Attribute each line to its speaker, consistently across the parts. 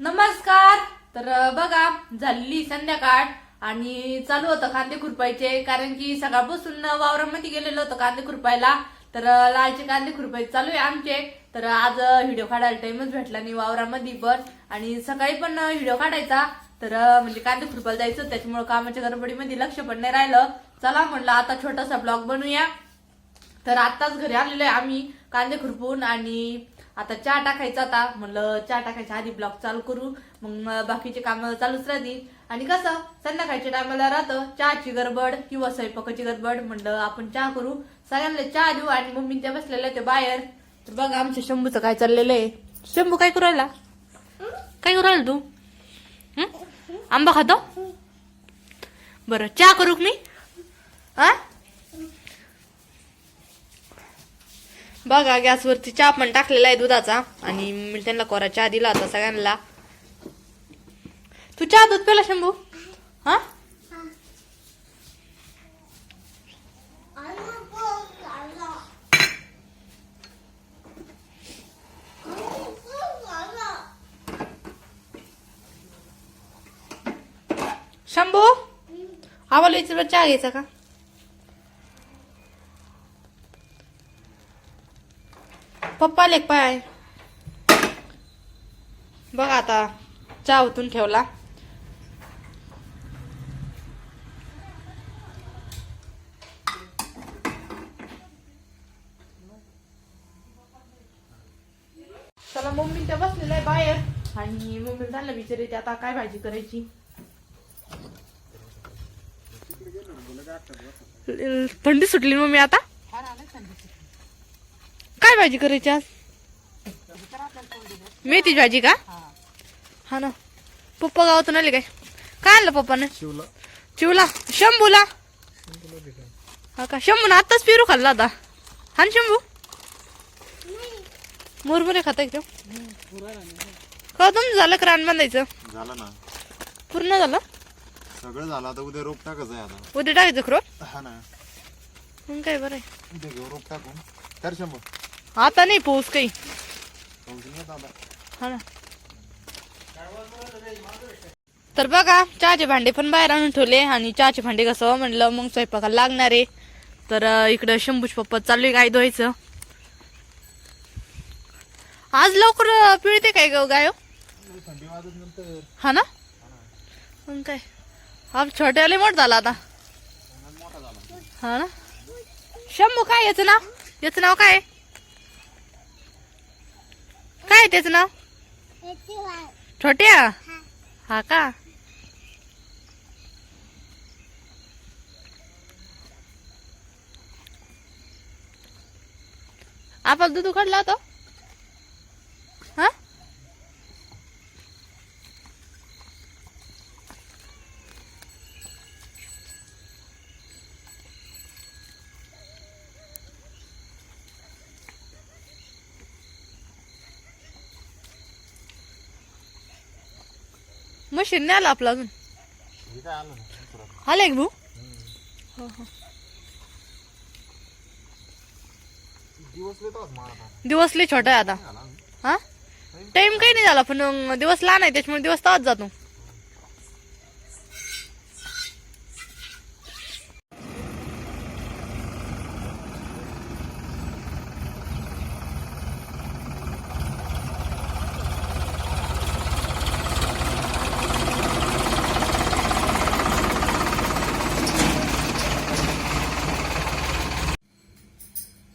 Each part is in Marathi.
Speaker 1: नमस्कार. तर बघा झालेली संध्याकाळ आणि चालू होतं कांदे खुरपायचे. कारण की सकाळपासून वावरामध्ये गेलेलो होतो कांदे खुरपायला. तर लालचे कांदे खुरपायचे चालू आहे आमचे. तर आज व्हिडिओ काढायला टाइमच भेटला नाही वावरामध्ये पण. आणि सकाळी पण व्हिडिओ काढायचा. तर म्हणजे कांदे खुरपायला जायचं त्याच्यामुळे कामाच्या गडबडीमध्ये लक्ष पण नाही राहिलं. चला म्हणलं आता छोटासा ब्लॉग बनवूया तर आताच घरी आलेलो आहे आम्ही कांदे खुरपून आणि आता चहा टाकायचा आता. म्हणलं चहा टाकायच्या आधी ब्लॉग चालू करू. मग बाकीचे काम चालूच राहतील. आणि कसं संध्याकाळच्या टायमाला राहतं चहाची गडबड किंवा स्वयंपाकाची गडबड. म्हणलं आपण चहा करू. सगळ्यांना चहा देऊ आणि मम्मी त्या बसलेल्या ते बाहेर. तर बघा आमच्या शंभूचं काय चाललेलं आहे. शंभू काय करू राहिला? काय करू राहिला तू? आंबा खातो? बरं चहा करू मी? हा? बघा गॅसवरती चहा पण टाकलेला आहे दुधाचा. आणि मी त्यांना कोरा चहा दिला होता सगळ्यांना. तू चहा दूध पेला शंभू? हा? शंभू? आम्हाला चहा घ्यायचा का? पप्पा लेख पाय. बघा आता चहा ओतून ठेवला. चला मम्मी त्या बसलेल्या आहे बाहेर. आणि मम्मी त्यांना विचारायची आता काय भाजी करायची? थंडी सुटली मम्मी आता? काय भाजी करायची आज? मेथीची भाजी का? हा. ना. पप्पा गावातून आले काय? काय आणलं पप्पाने?
Speaker 2: शिवला
Speaker 1: चिवला. शंभूला? हा का? शंभून आताच पेरू खाल्ला होता. हा ना शंभू? मुरमुरे खाता एकदम. का तुमचं झालं का रान बांधायचं?
Speaker 2: झालं ना.
Speaker 1: पूर्ण झालं?
Speaker 2: सगळं झालं. आता उद्या रोप टाकायचं आहे आता.
Speaker 1: उद्या टाकायचं खरं
Speaker 2: हा ना.
Speaker 1: मग काय बरं आहे.
Speaker 2: उद्या घेऊ रोप टाकून. तर शंभर
Speaker 1: आता नाही पाऊस काही. हा ना. तर बघा चहाचे भांडे पण बाहेर आणून ठेवले आणि चहाचे भांडे कसं म्हणलं मग स्वयंपाकाला लागणार आहे. तर इकडं शंभूच पप्पा चालू आहे गाय धुवायचं. आज लवकर पिळते काय ग गाय? हा ना? मग काय? हा छोटेवाले मोठ झाला आता. हा ना? शंभू काय याचं नाव? याचं नाव काय? आहे? काय आहे त्याचं नाव? छोट्या? हा का? आपण दूध उकडला होता? मशीन नाही आला आपला अजून?
Speaker 2: हे आलं.
Speaker 1: आले. भाऊ?
Speaker 2: मला आता
Speaker 1: दिवस लय छोटा आहे आता. हा? टाइम काही नाही झाला पण दिवस लहान आहे त्याच्यामुळे दिवस तास जातो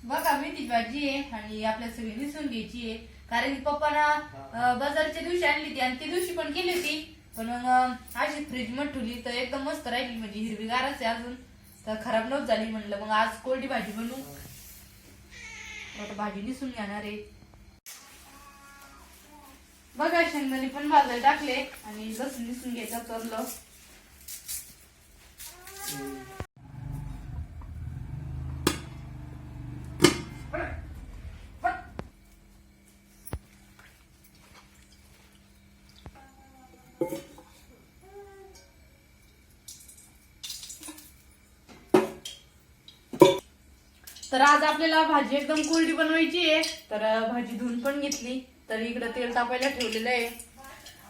Speaker 1: बघा मेथीची भाजी आहे आणि आपल्या सगळी निसून घ्यायची आहे. कारण की पप्पाना बाजारच्या दिवशी आणली ती आणि त्या दिवशी पण केली होती. पण मग अशी फ्रीज ठेवली तर एकदम मस्त राहिली. म्हणजे हिरवीगारच आहे अजून. तर खराब नव्हत झाली म्हणलं. मग आज कोरडी भाजी बनवू. आता भाजी निसून घेणार आहे. बघा शेंगदाणे पण भाजायला टाकले आणि लसूण निसून घ्यायचं तरलं. तर आज आपल्याला भाजी एकदम कोरडी बनवायची आहे. तर भाजी धुवून पण घेतली. तर इकडं तेल तापायला ठेवलेलं आहे.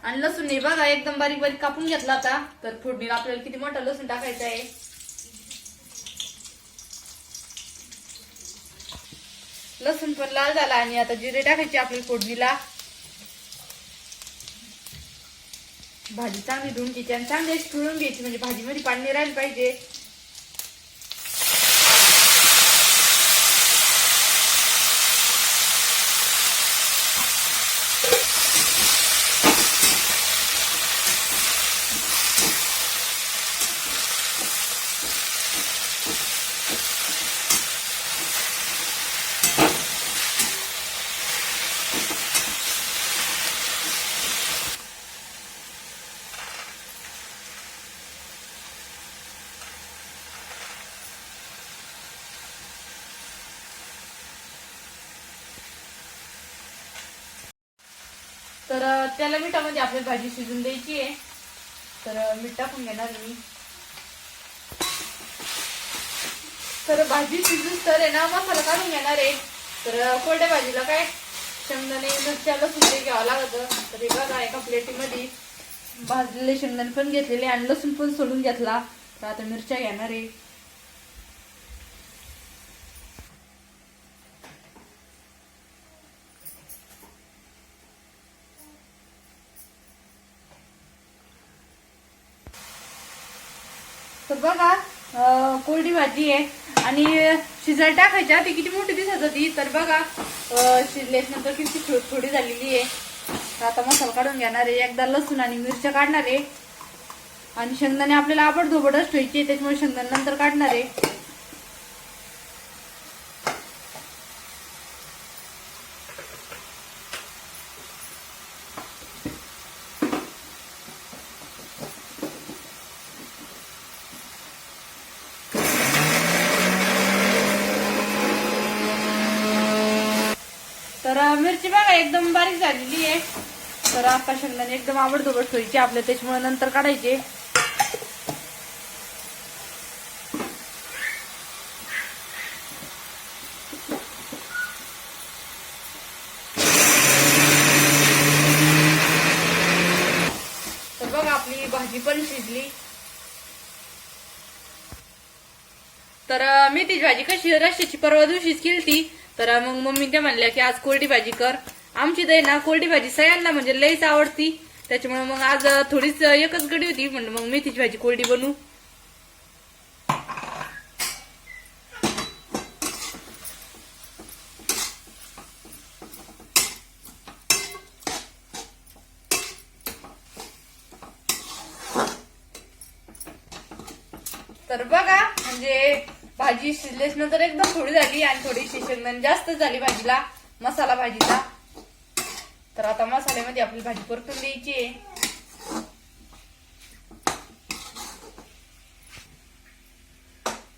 Speaker 1: आणि लसूण हे बघा एकदम बारीक बारीक कापून घेतला आता. तर फोडणीला आपल्याला किती मोठा लसूण टाकायचा आहे. लसूण पण लाल झाला आणि आता जिरे टाकायचे आपली फोडणीला. भाजी चांगली धुवून घ्यायची आणि चांगली अशी पिळून घ्यायची. म्हणजे भाजीमध्ये पाणी राहिलं पाहिजे. तर त्याला मिठामध्ये आपली भाजी शिजून द्यायची आहे. तर मीठ टाकून घेणार मी. तर भाजी शिजून तर आहे ना मसाला काढून घेणार आहे. तर कोरड्या भाजीला काय शेंगदाणे मिरच्याला लसूण ते घ्यावं लागतं. तर हे बघा एका प्लेटीमध्ये भाजलेले शेंगदाणे पण घेतलेले आणि लसूण पण सोडून घेतला. तर आता मिरच्या घेणार आहे. तर बघा कोरडी भाजी आहे. आणि शिजायला टाकायच्या ती किती मोठी दिसत होती. तर बघा शिजल्यानंतर किती थोडी झालेली आहे. तर आता मसाला काढून घेणार आहे. एकदा लसूण आणि मिरच्या काढणार आहे. आणि शेंगदाणे आपल्याला आबड धोबडच ठेवायची त्याच्यामुळे शेंगदाणे नंतर काढणार आहे तर अं, मिरची बघा एकदम बारीक झालेली आहे. तर आता शेंगदाणे एकदम आवडदोबड ठेवायची आपल्या त्याच्यामुळे नंतर काढायचे. तर बघा आपली भाजी पण शिजली. तर मी मेथीची भाजी कशी रश्याची परवा दिवशीच केली ती तर मग मम्मी त्या म्हणल्या की आज कोरडी भाजी कर. आमची दही ना कोरडी भाजी सगळ्यांना म्हणजे लईच आवडती. त्याच्यामुळे मग आज थोडीच एकच गडी होती म्हणजे मग मेथीची भाजी कोरडी बनवू तर बघा म्हणजे भाजी शिजल्याच नंतर एकदम थोडी झाली आणि थोडी शेंगदाणे जास्त झाली भाजीला मसाला भाजीचा. तर आता मसाल्यामध्ये आपली भाजी परतून द्यायची आहे.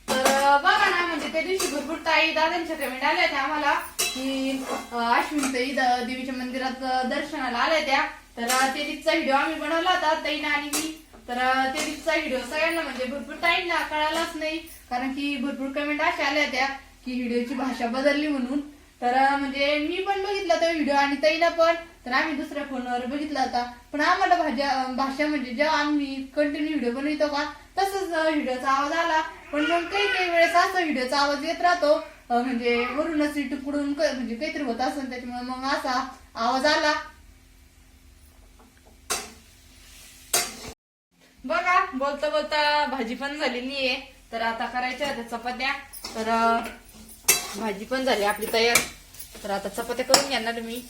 Speaker 1: तर बघा ना म्हणजे त्या दिवशी भरपूर ताई दादांच्या कमेंट आल्या होत्या आम्हाला. की अश्विन ताई देवीच्या मंदिरात दर्शनाला आल्या त्या तर अं, ते तिचा व्हिडिओ आम्ही बनवला होता ताईना आणि मी. तर ते तिचा व्हिडिओ सगळ्यांना म्हणजे भरपूर ताईंना कळालाच नाही. कारण की भरपूर कमेंट अशा आल्या त्या की व्हिडिओची भाषा बदलली म्हणून. तर म्हणजे मी पण बघितला तो व्हिडिओ आणि तईला पण. तर आम्ही दुसऱ्या फोनवर बघितला होता. पण आम्हाला भाज्या भाषा म्हणजे जेव्हा आम्ही कंटिन्यू व्हिडिओ बनवितो का तसंच व्हिडिओचा आवाज आला. पण मग काही काही वेळेस असा व्हिडिओचा आवाज येत राहतो. म्हणजे वरूनच इकडून म्हणजे काहीतरी होत असेल त्याच्यामुळे मग असा आवाज आला बघा बोलता बोलता भाजी पण झालेली आहे तर आता करायच्या आहेत चपात्या. तर भाजी पण झाली आपली तयार. तर आता चपात्या करून घेणार मी.